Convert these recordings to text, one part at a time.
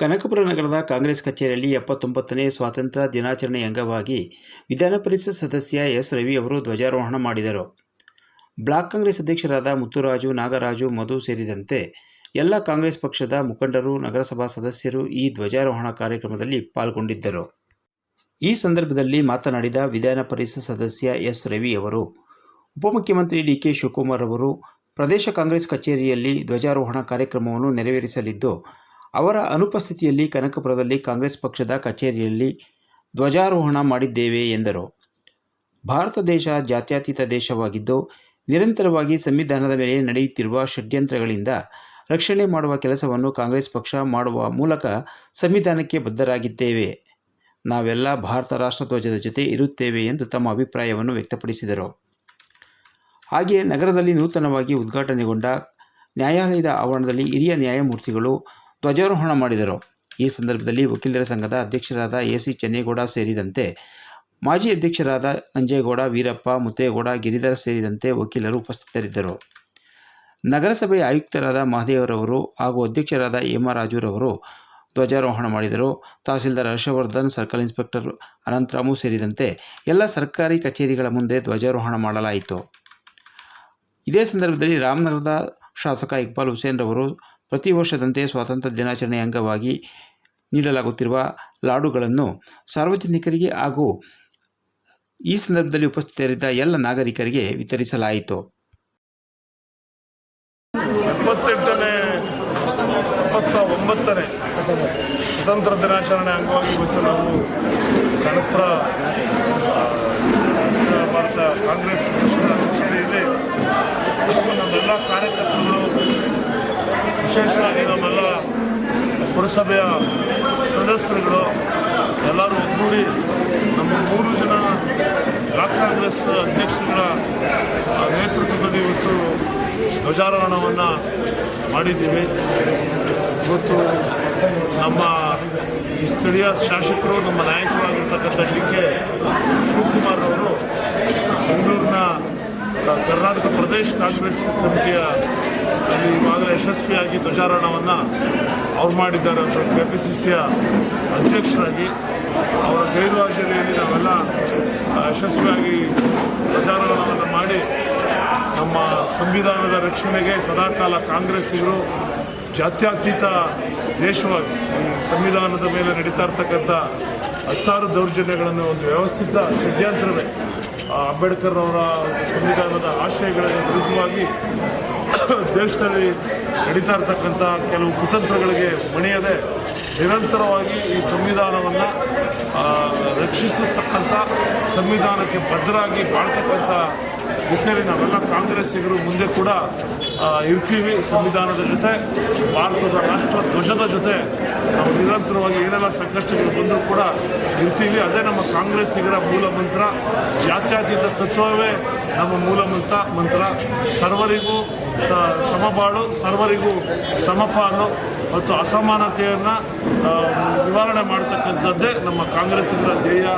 ಕನಕಪುರ ನಗರದ ಕಾಂಗ್ರೆಸ್ ಕಚೇರಿಯಲ್ಲಿ ಎಪ್ಪತ್ತೊಂಬತ್ತನೇ ಸ್ವಾತಂತ್ರ್ಯ ದಿನಾಚರಣೆ ಅಂಗವಾಗಿ ವಿಧಾನ ಪರಿಷತ್ ಸದಸ್ಯ ಎಸ್ ರವಿ ಅವರು ಧ್ವಜಾರೋಹಣ ಮಾಡಿದರು. ಬ್ಲಾಕ್ ಕಾಂಗ್ರೆಸ್ ಅಧ್ಯಕ್ಷರಾದ ಮುತ್ತುರಾಜು, ನಾಗರಾಜು, ಮಧು ಸೇರಿದಂತೆ ಎಲ್ಲ ಕಾಂಗ್ರೆಸ್ ಪಕ್ಷದ ಮುಖಂಡರು, ನಗರಸಭಾ ಸದಸ್ಯರು ಈ ಧ್ವಜಾರೋಹಣ ಕಾರ್ಯಕ್ರಮದಲ್ಲಿ ಪಾಲ್ಗೊಂಡಿದ್ದರು. ಈ ಸಂದರ್ಭದಲ್ಲಿ ಮಾತನಾಡಿದ ವಿಧಾನ ಪರಿಷತ್ ಸದಸ್ಯ ಎಸ್ ರವಿ ಅವರು, ಉಪಮುಖ್ಯಮಂತ್ರಿ ಡಿ ಕೆ ಶಿವಕುಮಾರ್ ಅವರು, ಪ್ರದೇಶ ಕಾಂಗ್ರೆಸ್ ಕಚೇರಿಯಲ್ಲಿ ಧ್ವಜಾರೋಹಣ ಕಾರ್ಯಕ್ರಮವನ್ನು ನೆರವೇರಿಸಲಿದ್ದು ಅವರ ಅನುಪಸ್ಥಿತಿಯಲ್ಲಿ ಕನಕಪುರದಲ್ಲಿ ಕಾಂಗ್ರೆಸ್ ಪಕ್ಷದ ಕಚೇರಿಯಲ್ಲಿ ಧ್ವಜಾರೋಹಣ ಮಾಡಿದ್ದೇವೆ ಎಂದರು. ಭಾರತ ದೇಶ ಜಾತ್ಯತೀತ ದೇಶವಾಗಿದ್ದು, ನಿರಂತರವಾಗಿ ಸಂವಿಧಾನದ ಮೇಲೆ ನಡೆಯುತ್ತಿರುವ ಷಡ್ಯಂತ್ರಗಳಿಂದ ರಕ್ಷಣೆ ಮಾಡುವ ಕೆಲಸವನ್ನು ಕಾಂಗ್ರೆಸ್ ಪಕ್ಷ ಮಾಡುವ ಮೂಲಕ ಸಂವಿಧಾನಕ್ಕೆ ಬದ್ಧರಾಗಿದ್ದೇವೆ. ನಾವೆಲ್ಲ ಭಾರತ ರಾಷ್ಟ್ರಧ್ವಜದ ಜೊತೆ ಇರುತ್ತೇವೆ ಎಂದು ತಮ್ಮ ಅಭಿಪ್ರಾಯವನ್ನು ವ್ಯಕ್ತಪಡಿಸಿದರು. ಹಾಗೆಯೇ ನಗರದಲ್ಲಿ ನೂತನವಾಗಿ ಉದ್ಘಾಟನೆಗೊಂಡ ನ್ಯಾಯಾಲಯದ ಆವರಣದಲ್ಲಿ ಹಿರಿಯ ನ್ಯಾಯಮೂರ್ತಿಗಳು ಧ್ವಜಾರೋಹಣ ಮಾಡಿದರು. ಈ ಸಂದರ್ಭದಲ್ಲಿ ವಕೀಲರ ಸಂಘದ ಅಧ್ಯಕ್ಷರಾದ ಎ ಸಿ ಚೆನ್ನೇಗೌಡ ಸೇರಿದಂತೆ ಮಾಜಿ ಅಧ್ಯಕ್ಷರಾದ ನಂಜೇಗೌಡ, ವೀರಪ್ಪ, ಮುತ್ತೇಗೌಡ, ಗಿರಿಧರ ಸೇರಿದಂತೆ ವಕೀಲರು ಉಪಸ್ಥಿತರಿದ್ದರು. ನಗರಸಭೆಯ ಆಯುಕ್ತರಾದ ಮಹದೇವರವರು ಹಾಗೂ ಅಧ್ಯಕ್ಷರಾದ ಹೇಮರಾಜುರವರು ಧ್ವಜಾರೋಹಣ ಮಾಡಿದರು. ತಹಸೀಲ್ದಾರ್ ಹರ್ಷವರ್ಧನ್, ಸರ್ಕಲ್ ಇನ್ಸ್ಪೆಕ್ಟರ್ ಅನಂತರಾಮು ಸೇರಿದಂತೆ ಎಲ್ಲ ಸರ್ಕಾರಿ ಕಚೇರಿಗಳ ಮುಂದೆ ಧ್ವಜಾರೋಹಣ ಮಾಡಲಾಯಿತು. ಇದೇ ಸಂದರ್ಭದಲ್ಲಿ ರಾಮನಗರದ ಶಾಸಕ ಇಕ್ಬಾಲ್ ಹುಸೇನ್ ರವರು ಪ್ರತಿ ವರ್ಷದಂತೆ ಸ್ವಾತಂತ್ರ್ಯ ದಿನಾಚರಣೆ ಅಂಗವಾಗಿ ನೀಡಲಾಗುತ್ತಿರುವ ಲಾಡುಗಳನ್ನು ಸಾರ್ವಜನಿಕರಿಗೆ ಹಾಗೂ ಈ ಸಂದರ್ಭದಲ್ಲಿ ಉಪಸ್ಥಿತರಿದ್ದ ಎಲ್ಲ ನಾಗರಿಕರಿಗೆ ವಿತರಿಸಲಾಯಿತು. ಒಂಬತ್ತನೇ ದಿನಾಚರಣೆ ಅಂಗವಾಗಿ ಇವತ್ತು ನಾವು ಆ, ಅಖಿಲ ಭಾರತ ಕಾಂಗ್ರೆಸ್ ಪಕ್ಷದ ಕಚೇರಿಯಲ್ಲಿ ಹಾಗೂ ನಮ್ಮೆಲ್ಲ ಕಾರ್ಯಕರ್ತರುಗಳು ವಿಶೇಷವಾಗಿ ನಮ್ಮೆಲ್ಲ ಪುರಸಭೆಯ ಸದಸ್ಯರುಗಳು ಎಲ್ಲರೂ ಒಗ್ಗೂಡಿ ನಮ್ಮ ಮೂರು ಜನ ಬ್ಲಾಕ್ ಕಾಂಗ್ರೆಸ್ ಅಧ್ಯಕ್ಷರುಗಳ ನೇತೃತ್ವದಲ್ಲಿ ಇವತ್ತು ಧ್ವಜಾರೋಹಣವನ್ನು ಮಾಡಿದ್ದೀವಿ. ಇವತ್ತು ನಮ್ಮ ಈ ಸ್ಥಳೀಯ ಶಾಸಕರು, ನಮ್ಮ ನಾಯಕರಾಗಿರ್ತಕ್ಕಂಥ ಡಿ ಕೆ ಶಿವಕುಮಾರ್ ಅವರು ಬೆಂಗಳೂರಿನ ಕರ್ನಾಟಕ ಪ್ರದೇಶ ಕಾಂಗ್ರೆಸ್ ಕಮಿಟಿಯ ಅಲ್ಲಿ ಈಗಾಗಲೇ ಯಶಸ್ವಿಯಾಗಿ ಧ್ವಜಾರೋಹಣವನ್ನು ಅವ್ರು ಮಾಡಿದ್ದಾರೆ ಅಂತ ಕೆ ಪಿ ಸಿ ಸಿಯ ಅಧ್ಯಕ್ಷರಾಗಿ ಅವರ ಗೈರುಹಾಜರಿಯಲ್ಲಿ ನಾವೆಲ್ಲ ಯಶಸ್ವಿಯಾಗಿ ಧ್ವಜಾರೋಹಣವನ್ನು ಮಾಡಿ ನಮ್ಮ ಸಂವಿಧಾನದ ರಕ್ಷಣೆಗೆ ಸದಾಕಾಲ ಕಾಂಗ್ರೆಸ್ಸಿಗರು ಜಾತ್ಯತೀತ ದೇಶವಾಗಿ ಈ ಸಂವಿಧಾನದ ಮೇಲೆ ನಡೀತಾ ಇರ್ತಕ್ಕಂಥ ಹತ್ತಾರು ದೌರ್ಜನ್ಯಗಳನ್ನು ಒಂದು ವ್ಯವಸ್ಥಿತ ಷಡ್ಯಂತ್ರವೇ ಅಂಬೇಡ್ಕರ್ ಅವರ ಸಂವಿಧಾನದ ಆಶಯಗಳ ವಿರುದ್ಧವಾಗಿ ದೇಶದಲ್ಲಿ ನಡೀತಾ ಇರತಕ್ಕಂಥ ಕೆಲವು ಕುತಂತ್ರಗಳಿಗೆ ಮಣಿಯದೆ ನಿರಂತರವಾಗಿ ಈ ಸಂವಿಧಾನವನ್ನು ರಕ್ಷಿಸತಕ್ಕಂಥ ಸಂವಿಧಾನಕ್ಕೆ ಭದ್ರಾಗಿ ಬಾಳ್ತಕ್ಕಂಥ ದಿಸೆಯಲ್ಲಿ ನಾವೆಲ್ಲ ಕಾಂಗ್ರೆಸ್ಸಿಗರು ಮುಂದೆ ಕೂಡ ಇರ್ತೀವಿ ಸಂವಿಧಾನದ ಜೊತೆ, ಭಾರತದ ರಾಷ್ಟ್ರ ಧ್ವಜದ ಜೊತೆ. ನಾವು ನಿರಂತರವಾಗಿ ಏನೆಲ್ಲ ಸಂಕಷ್ಟಗಳು ಬಂದರೂ ಕೂಡ ಇರ್ತೀವಿ. ಅದೇ ನಮ್ಮ ಕಾಂಗ್ರೆಸ್ಸಿಗರ ಮೂಲ ಮಂತ್ರ. ಜಾತ್ಯಾತೀತ ತತ್ವವೇ ನಮ್ಮ ಮೂಲ ಮಂತ್ರ ಮಂತ್ರ. ಸರ್ವರಿಗೂ ಸಮಬಾಳು, ಸರ್ವರಿಗೂ ಸಮಪಾಲು ಮತ್ತು ಅಸಮಾನತೆಯನ್ನು ನಿವಾರಣೆ ಮಾಡ್ತಕ್ಕಂಥದ್ದೇ ನಮ್ಮ ಕಾಂಗ್ರೆಸ್ಸಿಗರ ಧ್ಯೇಯ.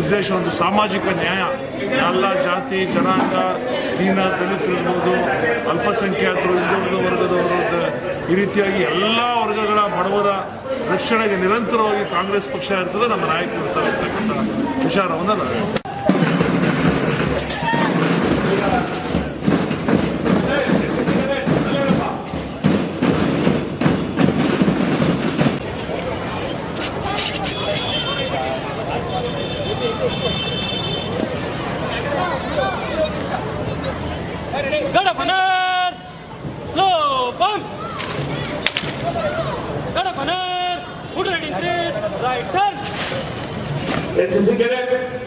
ಉದ್ದೇಶ ಒಂದು ಸಾಮಾಜಿಕ ನ್ಯಾಯ. ಎಲ್ಲ ಜಾತಿ, ಜನಾಂಗ, ದೀನ ದಲಿತರಿರ್ಬೋದು ಅಲ್ಪಸಂಖ್ಯಾತರು, ಹಿಂದುಳಿದ ವರ್ಗದವರು ಈ ರೀತಿಯಾಗಿ ಎಲ್ಲ ವರ್ಗಗಳ ಬಡವರ ರಕ್ಷಣೆಗೆ ನಿರಂತರವಾಗಿ ಕಾಂಗ್ರೆಸ್ ಪಕ್ಷ ಇರ್ತದೆ, ನಮ್ಮ ನಾಯಕರು ಇರ್ತಾರೆ ಅಂತಕ್ಕಂಥ ವಿಚಾರವನ್ನು ನಾನು Garapanar! Low bump! Garapanar! Good right in three, right turn! Let's see,